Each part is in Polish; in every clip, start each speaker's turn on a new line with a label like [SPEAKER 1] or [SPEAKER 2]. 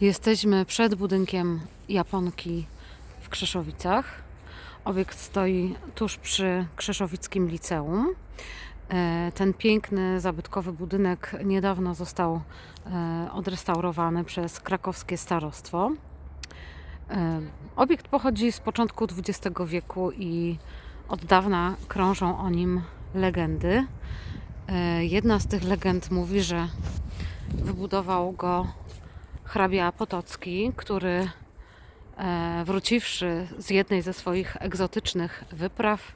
[SPEAKER 1] Jesteśmy przed budynkiem Japonki w Krzeszowicach. Obiekt stoi tuż przy Krzeszowickim Liceum. E, Ten piękny, zabytkowy budynek niedawno został e, odrestaurowany przez krakowskie starostwo. E, Obiekt pochodzi z początku XX wieku i od dawna krążą o nim legendy. Jedna z tych legend mówi, że wybudował go hrabia Potocki, który e, wróciwszy z jednej ze swoich egzotycznych wypraw,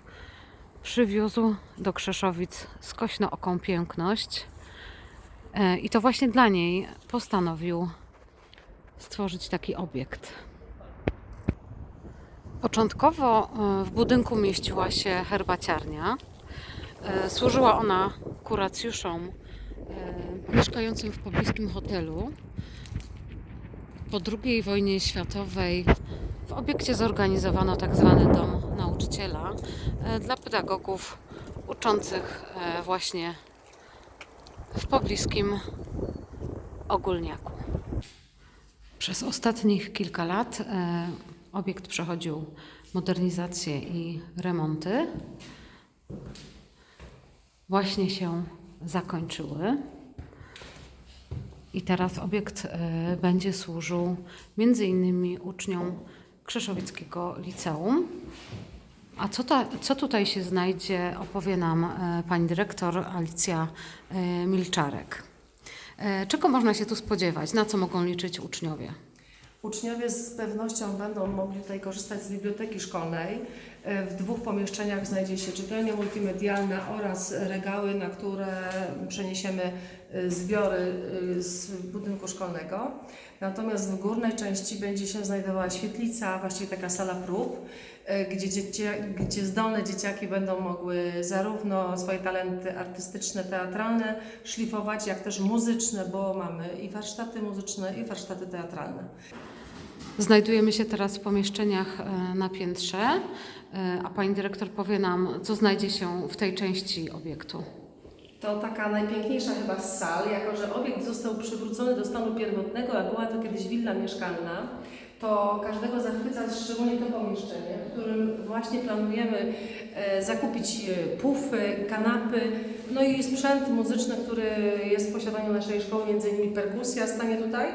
[SPEAKER 1] przywiózł do Krzeszowic skośnooką piękność. E, I to właśnie dla niej postanowił stworzyć taki obiekt. Początkowo e, w budynku mieściła się herbaciarnia. Służyła ona kuracjuszom mieszkającym w pobliskim hotelu. Po II wojnie światowej w obiekcie zorganizowano tak zwany dom nauczyciela e, dla pedagogów uczących e, właśnie w pobliskim ogólniaku. Przez ostatnich kilka lat e, obiekt przechodził modernizację i remonty. Właśnie się zakończyły. I teraz obiekt e, będzie służył między innymi uczniom Krzeszowickiego Liceum. A co, ta, co tutaj się znajdzie, opowie nam e, pani dyrektor Alicja e, Milczarek. Czego można się tu spodziewać? Na co mogą liczyć uczniowie?
[SPEAKER 2] Uczniowie z pewnością będą mogli tutaj korzystać z biblioteki szkolnej. E, W dwóch pomieszczeniach znajdzie się czytelnia multimedialna oraz regały, na które przeniesiemy e, zbiory e, z budynku szkolnego. Natomiast w górnej części będzie się znajdowała świetlica, właściwie taka sala prób, gdzie, dziecię, gdzie zdolne dzieciaki będą mogły zarówno swoje talenty artystyczne, teatralne szlifować, jak też muzyczne, bo mamy i warsztaty muzyczne, i warsztaty teatralne.
[SPEAKER 1] Znajdujemy się teraz w pomieszczeniach e, na piętrze, e, a pani dyrektor powie nam, co znajdzie się w tej części obiektu.
[SPEAKER 2] To taka najpiękniejsza chyba z sal, jako że obiekt został przywrócony do stanu pierwotnego, a była to kiedyś willa mieszkalna, to każdego zachwyca szczególnie to pomieszczenie, w którym właśnie planujemy e, zakupić e, pufy, kanapy, no i sprzęt muzyczny, który jest w posiadaniu naszej szkoły, między innymi perkusja stanie tutaj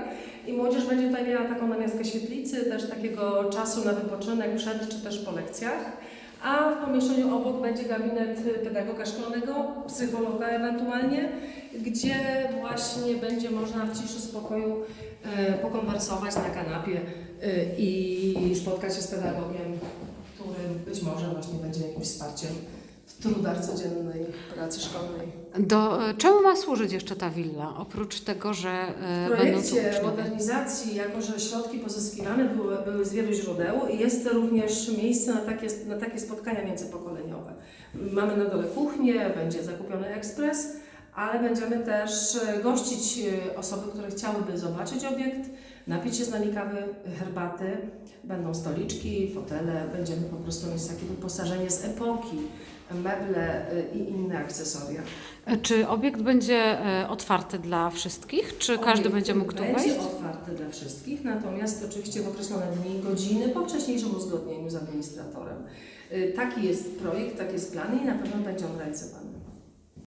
[SPEAKER 2] i młodzież będzie tutaj miała taką namiastkę świetlicy, też takiego czasu na wypoczynek przed czy też po lekcjach. A w pomieszczeniu obok będzie gabinet pedagoga szkolnego, psychologa ewentualnie, gdzie właśnie będzie można w ciszy spokoju e, pokonwersować na kanapie e, i spotkać się z pedagogiem, który być może właśnie będzie jakimś wsparciem w trudach codziennej pracy szkolnej.
[SPEAKER 1] Do, e, czemu ma służyć jeszcze ta willa? Oprócz tego, że e,
[SPEAKER 2] W
[SPEAKER 1] będą tu
[SPEAKER 2] projekcie
[SPEAKER 1] uczniowie.
[SPEAKER 2] modernizacji, jako że środki pozyskiwane były, były z wielu źródeł, jest również miejsce na takie, na takie spotkania międzypokoleniowe. Mamy na dole kuchnię, będzie zakupiony ekspres, ale będziemy też e, gościć e, osoby, które chciałyby zobaczyć obiekt, napić się z nami kawy, herbaty, będą stoliczki, fotele, będziemy po prostu mieć takie wyposażenie z epoki, meble e, i inne akcesoria.
[SPEAKER 1] E, Czy obiekt będzie e, otwarty dla wszystkich? Czy każdy
[SPEAKER 2] Obiekt
[SPEAKER 1] będzie mógł tu
[SPEAKER 2] Będzie
[SPEAKER 1] wejść?
[SPEAKER 2] otwarty dla wszystkich, natomiast oczywiście w określone dni, godziny po wcześniejszym uzgodnieniu z administratorem. Y, Taki jest projekt, taki jest plan i na pewno będzie on realizowany.